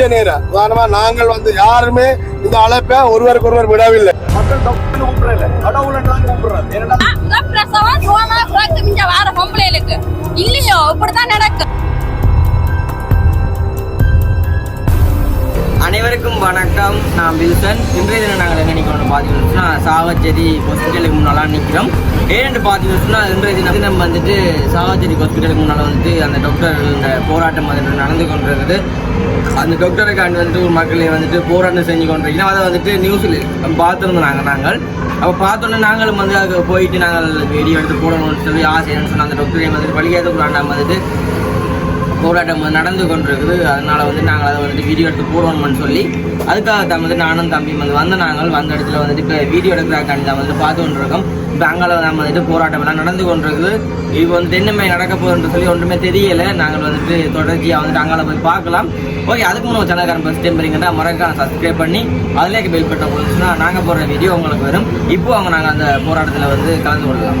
குறுகிய நேரம் உதாரணமா நாங்கள் வந்து யாருமே இந்த அழைப்பை ஒருவருக்கு ஒருவர் விடவில்லை. மக்கள் தப்பு கூப்பிடல கடவுள் கூப்பிடுறாங்க ஏன்னா பிரசவம் சோமா குழந்தை மிஞ்ச வார பொம்பளைகளுக்கு. இல்லையோ இப்படிதான் நடக்கும் அனைவருக்கும் வணக்கம். நான் வில்சன். இன்றைய தினம் நாங்கள் எங்கே நிற்கிறோம் பார்த்தீங்கன்னா சாவச்சேரி ஹாஸ்பிட்டலுக்கு முன்னால் நிற்கிறோம். ஏன்னு பார்த்தீங்கன்னா இன்றைய தினம் தினம் வந்துட்டு சாவச்சேரி ஹாஸ்பிட்டலுக்கு முன்னால் வந்துட்டு அந்த டாக்டர் இந்த போராட்டம் வந்துட்டு நடந்து கொண்டிருக்குது அந்த டாக்டருக்காண்டி வந்துட்டு ஒரு மக்களை வந்துட்டு போராட்டம் செஞ்சு கொண்டிருக்கிறோம் அதை வந்துட்டு நியூஸில் பார்த்துருந்தோம் நாங்கள் நாங்கள். அப்போ பார்த்தோன்னே நாங்களும் வந்து அங்கே போயிட்டு நாங்கள் வீடியோ எடுத்து போடணும்னு சொல்லி ஆசைன்னு சொன்னால் அந்த டாக்டரையும் வந்துட்டு வழியாத வந்துட்டு போராட்டம் வந்து நடந்து கொண்டிருக்குது. அதனால் வந்து நாங்கள் அதை வந்துட்டு வீடியோ எடுத்து போடுவோம்னு சொல்லி அதுக்காக தான் வந்து நானும் தம்பி வந்து வந்த நாங்கள் வந்த இடத்துல வந்துட்டு இப்போ வீடியோ எடுக்கிறதுக்காண்டி தான் வந்து பார்த்து கொண்டிருக்கோம் அங்கால நம்ம வந்துட்டு போராட்டம் எல்லாம் நடந்து கொண்டிருக்குது. இப்போ வந்து என்னமே நடக்க போகுதுன்னு சொல்லி ஒன்றுமே தெரியலை. நாங்கள் வந்துட்டு தொடர்ச்சியாக வந்துட்டு அங்கால போய் பார்க்கலாம். ஓகே அதுக்கு முன்னாடி சேனல்காரன் ஃபஸ்ட் டைம் வரீங்கன்னா மறக்காம சப்ஸ்கிரைப் பண்ணி அதிலே பெல் பட்டன் கொடுத்துச்சுன்னா நாங்கள் போடுற வீடியோ உங்களுக்கு வரும். இப்போ அவங்க நாங்கள் அந்த போராட்டத்தில் வந்து கலந்து கொள்ளலாம்.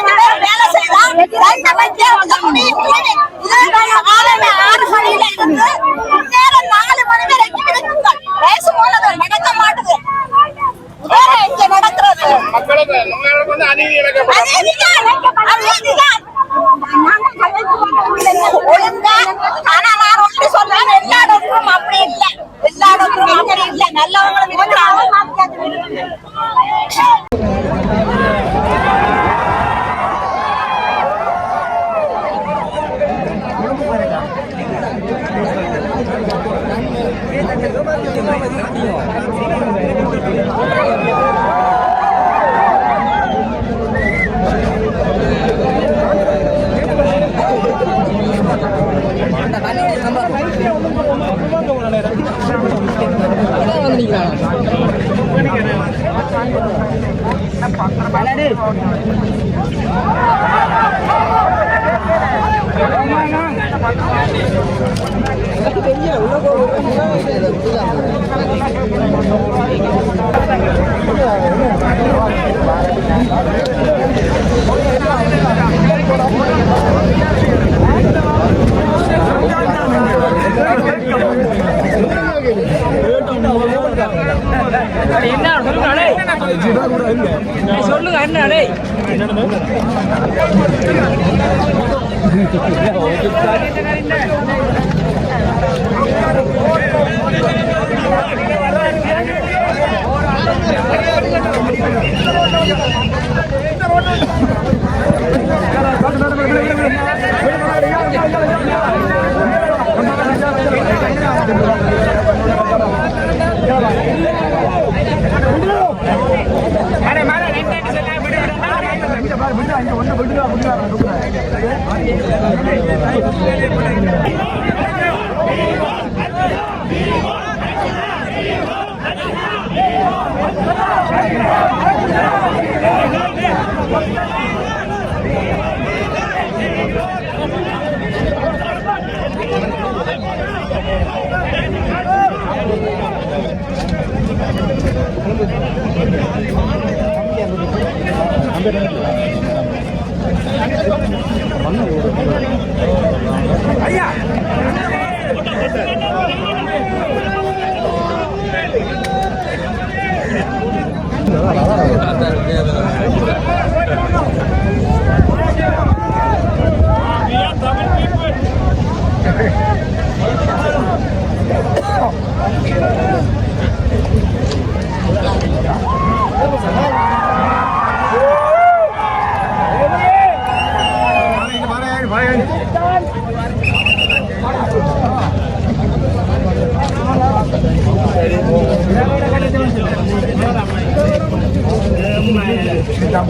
老板给你换个产品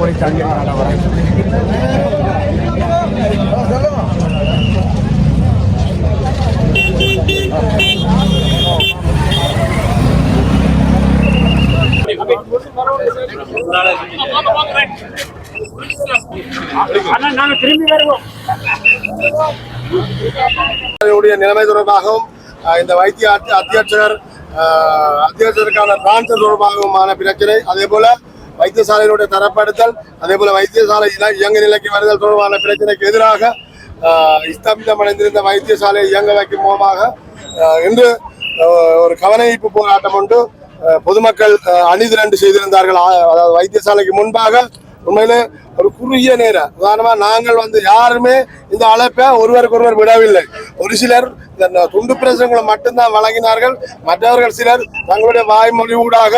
போலீஸ் சாமியார் நிலைமை தொடர்பாகவும் இந்த வைத்திய அத்தியட்சர் அத்தியட்சருக்கான பிரான்சர் தொடர்பாகவுமான பிரச்சனை அதே போல வைத்தியசாலையினுடைய தரப்படுத்தல் அதே போல வைத்தியசாலை இயங்க நிலைக்கு வருதல் தொடர்பான பிரச்சனைக்கு எதிராக அஹ், ஸ்தம்பிதம் அடைந்திருந்த வைத்தியசாலையை இயங்க வைக்கும் மூலமாக இன்று ஒரு கவனஈர்ப்பு போராட்டம் ஒன்று பொதுமக்கள் அணிதிரண்டு செய்திருந்தார்கள். அதாவது வைத்தியசாலைக்கு முன்பாக உண்மையில ஒரு குறுகிய நேரம் உதாரணமா நாங்கள் வந்து யாருமே இந்த அழைப்பை ஒருவருக்கு ஒருவர் விடவில்லை. ஒரு சிலர் இந்த துண்டு பிரசங்களை மட்டும்தான் வழங்கினார்கள். மற்றவர்கள் சிலர் தங்களுடைய வாய்மொழி ஊடாக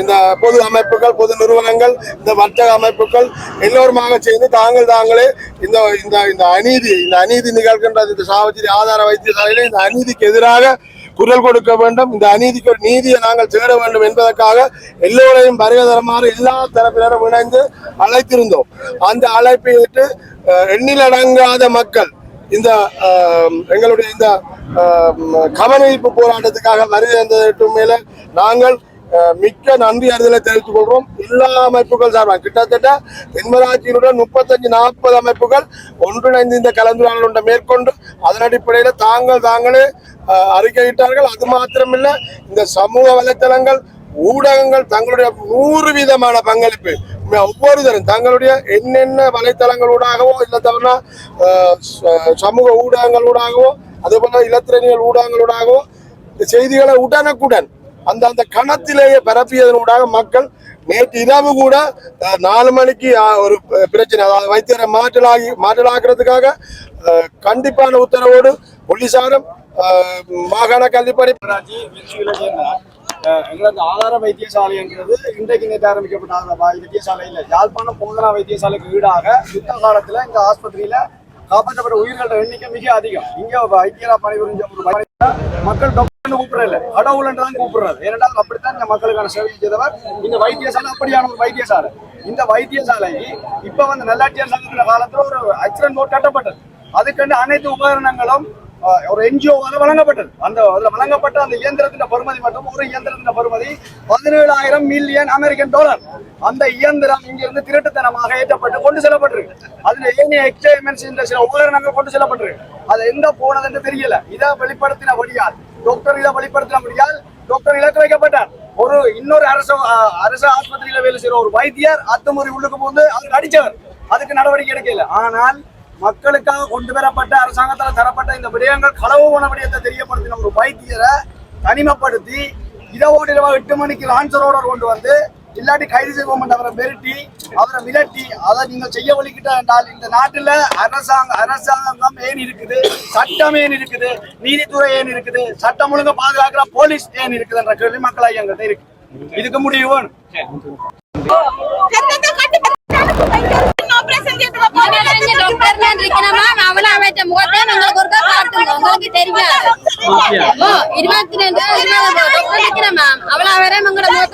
இந்த பொது அமைப்புகள் பொது நிறுவனங்கள் இந்த வர்த்தக அமைப்புகள் எல்லோருமாக சேர்ந்து தாங்கள் தாங்களே இந்த இந்த இந்த அநீதி இந்த அநீதி நிகழ்கின்ற இந்த சாவச்சேரி ஆதார வைத்தியசாலையில இந்த அநீதிக்கு எதிராக குரல் கொடுக்க வேண்டும். இந்த அநீதிக்கு ஒரு நீதியை நாங்கள் தேட வேண்டும் என்பதற்காக எல்லோரையும் வருகதரமாறு எல்லா தரப்பினரும் இணைந்து அழைத்திருந்தோம். அந்த அழைப்பை விட்டு எண்ணிலடங்காத மக்கள் இந்த எங்களுடைய இந்த கவனிப்பு போராட்டத்துக்காக வருகை மேல நாங்கள் மிக்க நன்றி அறிதலை தெரிவித்துக் கொள்கிறோம் எல்லா அமைப்புகள் சார்பாக கிட்டத்தட்ட தென்மராட்சியினுடன் முப்பத்தஞ்சு நாற்பது அமைப்புகள் ஒன்றிணைந்து இந்த கலந்துரையாடல் மேற்கொண்டு அதன் அடிப்படையில் தாங்கள் தாங்களே அறிக்கையிட்டார்கள். அது மாத்திரமில்லை இந்த சமூக வலைத்தளங்கள் ஊடகங்கள் தங்களுடைய நூறு விதமான பங்களிப்பு ஒவ்வொருத்தரும் தங்களுடைய என்னென்ன வலைத்தளங்களூடாகவோ இல்லை தவிர சமூக ச- சமூக ஊடகங்களூடாகவோ அதே போல இலத்திரனியல் ஊடகங்களூடாகவோ இந்த செய்திகளை உடனுக்குடன் அந்த அந்த கணத்திலேயே பரப்பியதனூடாக மக்கள் நேற்று இரவு கூட நாலு மணிக்கு ஒரு பிரச்சனை அதாவது வைத்தியரை மாற்றலாகி மாற்றலாக்குறதுக்காக கண்டிப்பான உத்தரவோடு போலீசாரும் மாகாண கல்விப்படை எங்களது ஆதார வைத்தியசாலைங்கிறது இன்றைக்கு நேற்று ஆரம்பிக்கப்பட்ட ஆதார வைத்தியசாலையில் வைத்தியசாலை இல்லை யாழ்ப்பாணம் போதனா வைத்தியசாலைக்கு ஈடாக யுத்த காலத்தில் இந்த ஆஸ்பத்திரியில காப்பாற்றப்பட்ட உயிர்களோட எண்ணிக்கை மிக அதிகம். இங்கே வைத்தியரா பணிபுரிஞ்ச ஒரு மக்கள் கூப்பிடல கடவுள்னு தான் கூப்பிடுறாரு ஏனென்றால் அப்படித்தான் இந்த மக்களுக்கான சேவை செய்தவர். இந்த வைத்தியசாலை அப்படியான ஒரு வைத்தியசாலை. இந்த வைத்தியசாலைக்கு இப்ப வந்து நல்லாட்சியர் சங்கத்தின காலத்துல ஒரு ஆக்சிடென்ட் நோட் கட்டப்பட்டது. அதுக்கண்டு அனைத்து உபகரணங்களும் ஒரு என்ஜிஓவால வழங்கப்பட்டது. அந்த அதுல வழங்கப்பட்ட அந்த இயந்திரத்தின் பருமதி மட்டும் ஒரு இயந்திரத்தின் பருமதி பதினேழாயிரம் மில்லியன் அமெரிக்கன் டாலர் அந்த இயந்திரம் இங்கிருந்து திருட்டுத்தனமாக ஏற்றப்பட்டு கொண்டு செல்லப்பட்டிருக்கு. அதுல ஏனைய எக்ஸ்பெரிமெண்ட்ஸ் இந்த சில உபகரணங்கள் கொண்டு செல்லப்பட்டிருக்கு. அது எங்க போனதுன்னு தெரியல. இதை வெளிப்படுத்தின வழியால் டாக்டர் இதை முடியாது. டாக்டர் இலக்கு வைக்கப்பட்டார். ஒரு இன்னொரு அரசு அரசு ஆஸ்பத்திரியில வேலை செய்யற ஒரு வைத்தியர் அத்துமுறை உள்ளுக்கு போந்து அவர் அடிச்சவர் அதுக்கு நடவடிக்கை எடுக்கல. ஆனால் மக்களுக்காக கொண்டு வரப்பட்ட அரசாங்கத்தால் தரப்பட்ட இந்த விடயங்கள் களவு போன விடயத்தை தெரியப்படுத்தின ஒரு வைத்தியரை தனிமைப்படுத்தி இதோடு இரவு எட்டு மணிக்கு லான்சரோட கொண்டு வந்து இல்லாட்டி கைது செய்வோம் அவரை மிரட்டி அவரை மிரட்டி அதை நீங்கள் செய்ய வலிக்கிட்ட என்றால் இந்த நாட்டில் அரசாங்க அரசாங்கம் ஏன் இருக்குது சட்டம் ஏன் இருக்குது நீதித்துறை ஏன் இருக்குது சட்டம் ஒழுங்கு பாதுகாக்கிற போலீஸ் ஏன் இருக்குது என்ற கேள்வி மக்களாக எங்கிட்ட இருக்கு இதுக்கு முடிவு வேணும் டாக்டர் இருக்கணுமா அவளை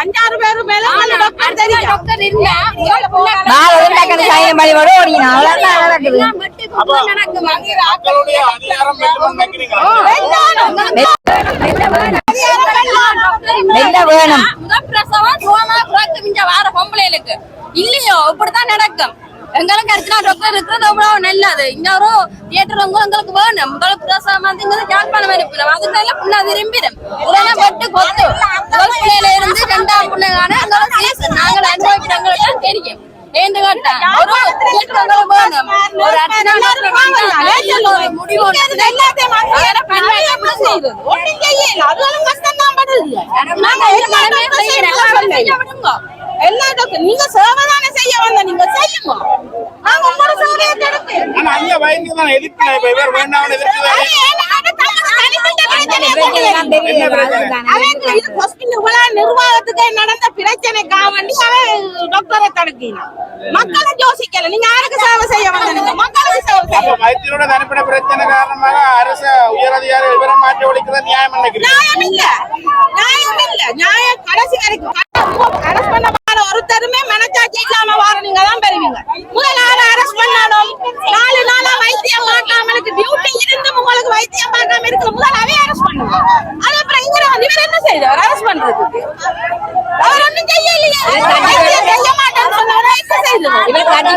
அஞ்சாறு மேல டாக்டர் தெரியும் டாக்டர் அவ்வளவுதான் நடக்குது. மக்களுடைய அதிகாரம் வேணும். முதல் பிரசவம் சுகமா பிறக்கும் இங்க வார பொம்பளைகளுக்கு. இல்லையோ இப்படித்தான் நடக்கும். எங்களுக்கு இருக்கிற டாக்டர் இருக்கிறது எவ்வளவு நல்லது ஒரு தியேட்டர் உங்க எங்களுக்கு வேணும். முதல் பிரசவம் வந்து யாழ்ப்பாணம் அனுப்பிடும் அதுக்கு புண்ணா விரும்பிடும். உடனே பட்டு கொத்து. முதல் பிள்ளையில இருந்து ரெண்டாம் பிள்ளைகான எங்களுக்கு சீசன் நாங்கள் அனுபவிக்கிறவங்களுக்கு தெரியும். ஏன்னு கேட்டா ஒரு தியேட்டர் எங்களுக்கு வேணும். ஒரு அர்ச்சனா டாக்டர் முடிவு செய்யுது எல்லாத்துக்கும் நீங்க சேவை தானே செய்ய வந்த நீங்க செய்யுங்க. நாங்க உங்களோட சேவையை தடுத்து. ஆனா ஐயா வைத்தியம் தான் எதிர்ப்பு இப்ப இவர் வேண்டாம்னு எதிர்க்கிறாரு நிர்வாகத்துக்கு நடந்த பிரச்சனைக்காக வேண்டி அவன் டாக்டரை தடுக்கினான் மக்களை யோசிக்கல நீங்க யாருக்கு சேவை செய்ய வந்த நீங்க மக்களுக்கு சேவை செய்ய அப்ப வைத்தியரோட தனிப்பட்ட பிரச்சனை காரணமாக அரசு உயரதிகாரி விவரம் மாற்றி ஒழிக்கிறது நியாயம் நியாயம் இல்ல. நியாயம் இல்ல. நியாயம் கடைசி வரைக்கும். அரஸ்ட் பண்ண ஒருத்தருமே மனசா ஜெயிக்காம வார தான் பெறுவீங்க. முதல் ஆள் அரெஸ்ட் பண்ணாலும் நாலு நாளா வைத்தியம் பார்க்காமலுக்கு டியூட்டி இருந்து உங்களுக்கு வைத்தியம் பார்க்காம இருக்கிற முதல் அரெஸ்ட் பண்ணுவோம் அது அப்புறம் இங்க வந்து இவர் என்ன செய்தார் அரெஸ்ட் பண்றதுக்கு. அவர் ஒண்ணும் செய்யலையே. செய்ய மாட்டேன்னு சொன்னவன என்ன செய்தது இவர் கட்டி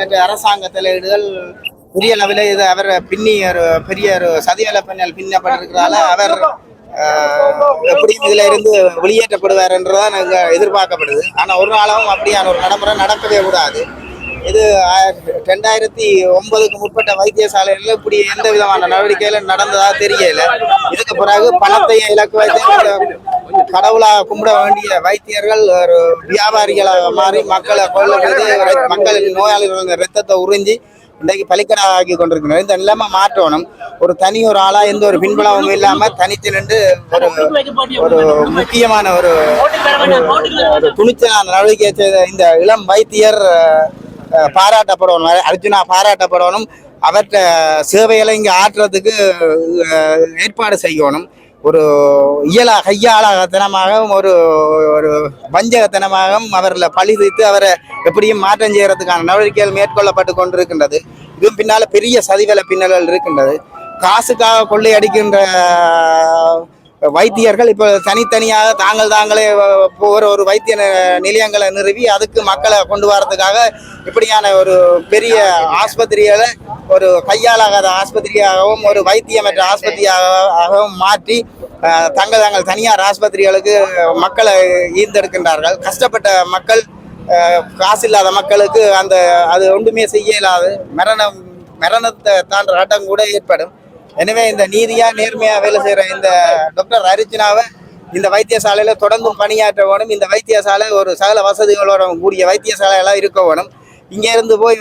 தலையீடுகள் மற்ற அரசாங்க தலையீடுகள் பெரிய அளவில் இது அவர் பின்னி ஒரு பெரிய ஒரு சதிவல பின்னல் பின்னப்பட்டிருக்கிறதால அவர் எப்படி எப்படியும் இதுல இருந்து வெளியேற்றப்படுவார் என்றுதான் நாங்க எதிர்பார்க்கப்படுது. ஆனா ஒரு நாளும் அப்படியான ஒரு நடைமுறை நடக்கவே கூடாது. இது ரெண்டாயிரத்தி ஒன்பதுக்கு முற்பட்ட வைத்தியசாலைகளில் இப்படி எந்த விதமான நடவடிக்கையில நடந்ததா தெரியல. இதுக்கு பிறகு பணத்தையும் இலக்கு வைத்து கடவுளாக கும்பிட வேண்டிய வைத்தியர்கள் ஒரு வியாபாரிகளாக மாறி மக்களை கொள்ள மக்களின் நோயாளிகளின் ரத்தத்தை உறிஞ்சி இன்றைக்கு பலிக்கடாக ஆக்கி கொண்டிருக்கிறோம் இந்த நிலைமை மாற்றணும். ஒரு தனி ஒரு ஆளா எந்த ஒரு பின்புலமும் இல்லாம தனித்து நின்று ஒரு ஒரு முக்கியமான ஒரு துணிச்சலான நடவடிக்கை செய்த இந்த இளம் வைத்தியர் பாராட்டப்படணும். அர்ஜுனா பாராட்டப்படணும். அவற்ற சேவைகளை இங்கே ஆற்றுறதுக்கு ஏற்பாடு செய்யணும். ஒரு இயலா கையாளத்தனமாகவும் ஒரு ஒரு வஞ்சகத்தனமாகவும் அவரில் பழி வைத்து அவரை எப்படியும் மாற்றம் செய்கிறதுக்கான நடவடிக்கைகள் மேற்கொள்ளப்பட்டு கொண்டிருக்கின்றது. இதுவும் பின்னால் பெரிய சதிவல பின்னல்கள் இருக்கின்றது. காசுக்காக கொள்ளையடிக்கின்ற வைத்தியர்கள் இப்போ தனித்தனியாக தாங்கள் தாங்களே ஒரு ஒரு வைத்திய நிலையங்களை நிறுவி அதுக்கு மக்களை கொண்டு வரதுக்காக இப்படியான ஒரு பெரிய ஆஸ்பத்திரிகளை ஒரு கையாளாகாத ஆஸ்பத்திரியாகவும் ஒரு வைத்தியமற்ற ஆஸ்பத்திரியாகவும் மாற்றி தங்கள் தங்கள் தனியார் ஆஸ்பத்திரிகளுக்கு மக்களை ஈர்ந்தெடுக்கின்றார்கள் கஷ்டப்பட்ட மக்கள் காசு இல்லாத மக்களுக்கு அந்த அது ஒன்றுமே செய்ய இயலாது மரணம் மரணத்தை தாண்ட ஆட்டம் கூட ஏற்படும். எனவே இந்த நீதியா நேர்மையா வேலை செய்யற இந்த டாக்டர் அரிஜினாவை இந்த வைத்தியசாலையில தொடர்ந்தும் பணியாற்ற வேணும். இந்த வைத்தியசாலை ஒரு சகல வசதிகளோட கூடிய வைத்தியசாலையெல்லாம் இருக்க வேணும். இங்கே இருந்து போய்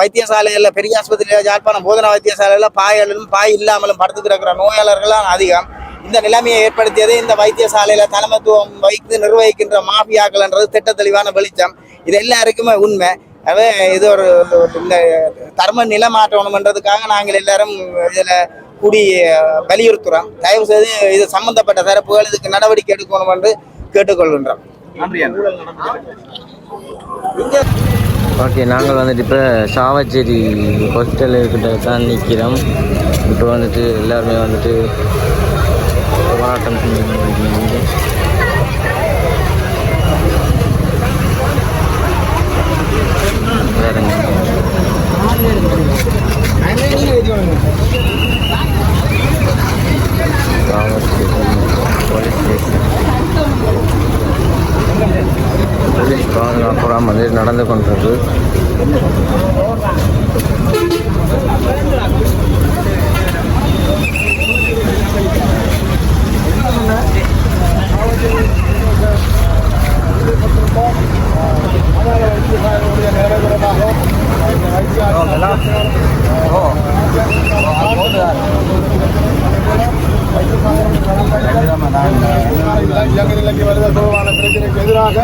வைத்தியசாலையில் வைத்தியசாலையில பெரிய ஆஸ்பத்திரியில யாழ்ப்பாணம் போதனா வைத்தியசாலையில பாயாலும் பாய் இல்லாமலும் படுத்து கிடக்கிற நோயாளர்கள்லாம் அதிகம். இந்த நிலைமையை ஏற்படுத்தியது இந்த வைத்தியசாலையில தலைமத்துவம் வைத்து நிர்வகிக்கின்ற மாஃபியாக்கள்ன்றது திட்ட தெளிவான வெளிச்சம். இது எல்லாருக்குமே உண்மை. அது இது ஒரு இந்த தர்ம நிலை மாற்றணும்ன்றதுக்காக நாங்கள் எல்லாரும் இதில் கூடி வலியுறுத்துறோம் தயவு செய்து இது சம்பந்தப்பட்ட தரப்புகள் இதுக்கு நடவடிக்கை எடுக்கணும் என்று கேட்டுக்கொள்கின்றோம். ஓகே நாங்கள் வந்துட்டு இப்போ சாவச்சேரி ஹாஸ்பிட்டல் கிட்ட தான் நிற்கிறோம் இப்போ வந்துட்டு எல்லாருமே வந்துட்டு போராட்டம் இருக்கீங்க. வேறங்க சாவச்சேரி போலீஸ் ஸ்டேஷன் போலீஸ் பாதுகாப்புறம் வந்து நடந்து கொண்டிருக்கு இயங்கநிலைக்கு வருதல் தொடர்பான பிரச்சனைக்கு எதிராக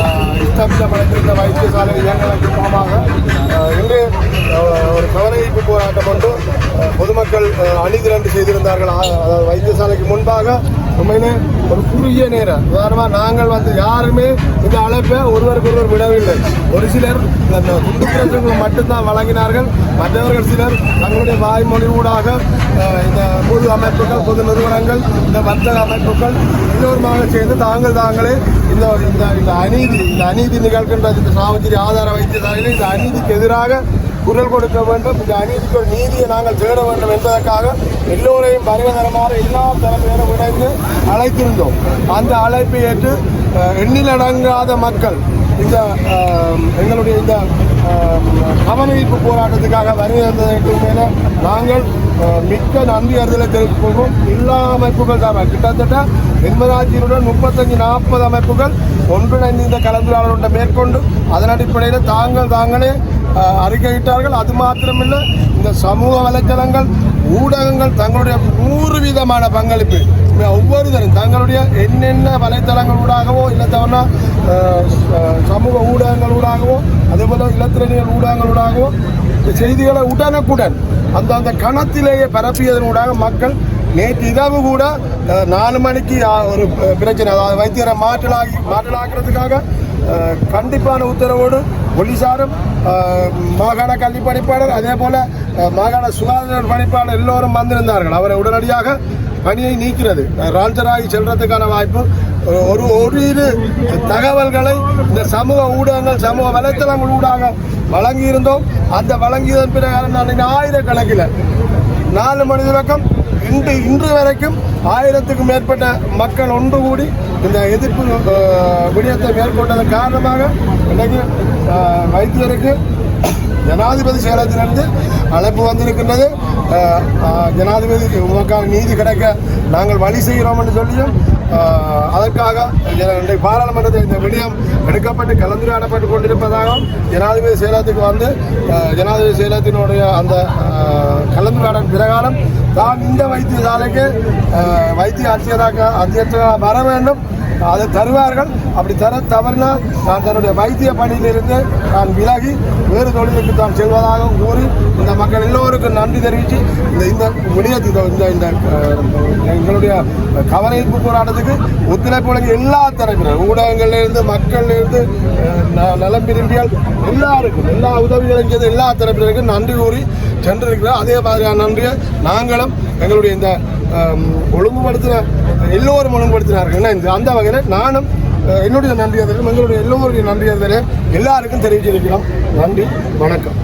ஆஹ், ஸ்தாபிக்கப்பட்டிருந்த வைத்தியசாலை இயங்கலுக்கு முகமாக ஆஹ், இன்று ஆஹ், ஒரு கவனஈர்ப்பு போராட்டம் ஒன்று அவர்கள் அணிதிரண்டு செய்திருந்தார்கள். அதாவது வைத்தியசாலைக்கு முன்பாக உண்மையிலே ஒரு குறுகிய நேரம் உதாரணமாக நாங்கள் வந்து யாருமே இந்த அழைப்பை ஒருவருக்கு ஒருவர் விடவில்லை. ஒரு சிலர் இந்த மட்டும்தான் வழங்கினார்கள். மற்றவர்கள் சிலர் தங்களுடைய வாய்மொழி ஊடாக இந்த பொது அமைப்புகள் பொது நிறுவனங்கள் இந்த வர்த்தக அமைப்புகள் எல்லோருமாக சேர்ந்து தாங்கள் தாங்களே இந்த இந்த இந்த அநீதி இந்த அநீதி நிகழ்கின்ற இந்த சாவச்சேரி ஆதார வைத்தியசாலையில் இந்த அநீதிக்கு எதிராக குரல் கொடுக்க வேண்டும். இந்த அநீதிக்கு ஒரு நீதியை நாங்கள் தேட வேண்டும் என்பதற்காக எல்லோரையும் வருவதரமாக எல்லா தரப்பினரும் இணைந்து அழைத்திருந்தோம். அந்த அழைப்பை ஏற்று எண்ணிலடங்காத மக்கள் இந்த எங்களுடைய இந்த கவனிப்பு கவனஈர்ப்பு போராட்டத்துக்காக வருவதற்கு மேலே நாங்கள் மிக்க நன்றி அறிதலை தெரிவிப்போம் எல்லா அமைப்புகள் தான் கிட்டத்தட்ட எண்பதாயிரத்துடன் முப்பத்தஞ்சு நாற்பது அமைப்புகள் ஒன்றிணைந்து இந்த கலந்துரையாடலுடன் மேற்கொண்டு அதன் அடிப்படையில் தாங்கள் தாங்களே அறிக்கையிட்டார்கள் அது மாத்திரமில்லை இந்த சமூக வலைத்தளங்கள் ஊடகங்கள் தங்களுடைய நூறு விதமான பங்களிப்பு. ஒவ்வொருத்தரும் தங்களுடைய என்னென்ன வலைத்தளங்கள் ஊடாகவோ இல்லை தவிர சமூக ஊடகங்கள் ஊடாகவோ அதே போல ஊடகங்கள் ஊடாகவோ இந்த செய்திகளை உடனுக்குடன் அந்த அந்த கணத்திலேயே பரப்பியதன் ஊடாக மக்கள் நேற்று இரவு கூட நாலு மணிக்கு ஒரு பிரச்சனை அதாவது வைத்தியரை மாற்றலாகி மாற்றலாக்குறதுக்காக கண்டிப்பான உத்தரவோடு போலீசாரும் மாகாண கல்வி பணிப்பாளர் அதே போல மாகாண சுகாதார பணிப்பாளர் எல்லோரும் வந்திருந்தார்கள். அவரை உடனடியாக பணியை நீக்கிறது. ராஞ்சராகி செல்றதுக்கான வாய்ப்பு ஒரு- ஒரு ஒரு இரு தகவல்களை இந்த சமூக ஊடகங்கள் சமூக வலைத்தளங்கள் ஊடாக வழங்கியிருந்தோம். அந்த வழங்கியதன் பிறகு நான் ஆயிரக்கணக்கில் நாலு மணி தொடக்கம் இன்று இன்று வரைக்கும் ஆயிரத்துக்கும் மேற்பட்ட மக்கள் ஒன்று கூடி இந்த எதிர்ப்பு விடயத்தை மேற்கொண்டதன் காரணமாக இன்றைக்கு வைத்தியருக்கு ஜனாதிபதி செயலகத்திலிருந்து அழைப்பு வந்திருக்கின்றது. ஜனாதிபதி உமக்கான நீதி கிடைக்க நாங்கள் வழி செய்கிறோம் என்று சொல்லியும் அதற்காக இன்றைக்கு பாராளுமன்றத்தில் இந்த விடயம் எடுக்கப்பட்டு கலந்துரையாடப்பட்டு கொண்டிருப்பதாகவும் ஜனாதிபதி செயலகத்துக்கு வந்து ஜனாதிபதி செயலகத்தினுடைய அந்த கலந்துரையாடல் பிரகாரம் தான் இந்த வைத்தியசாலைக்கு வைத்திய அத்தியராக அத்தியட்சராக வர வேண்டும். அதை தருவார்கள். அப்படி தர தவறினால் நான் தன்னுடைய வைத்திய பணியிலிருந்து நான் விலகி வேறு தொழிலுக்கு தான் செல்வதாகவும் கூறி நன்றி தெரிவித்து இந்த இந்த விடயத்தை இந்த இந்த எங்களுடைய கவனஈர்ப்பு போராட்டத்துக்கு ஒத்துழைப்பு வழங்கிய எல்லா தரப்பினர் ஊடகங்கள்லேருந்து மக்கள்லேருந்து ந- நலம் விரும்பியால் எல்லாருக்கும் எல்லா உதவிகளும் செய்த எல்லா தரப்பினருக்கும் நன்றி கூறி சென்றிருக்கிறோம் அதே மாதிரியான நன்றியை நாங்களும் எங்களுடைய இந்த ஒழுங்குபடுத்தின எல்லோரும் ஒழுங்குபடுத்தினார்கள். இந்த அந்த வகையில் நானும் என்னுடைய நன்றி அறிதலும் எங்களுடைய எல்லோருடைய நன்றி அறிதலை எல்லாருக்கும் தெரிவிச்சிருக்கிறோம். நன்றி வணக்கம்.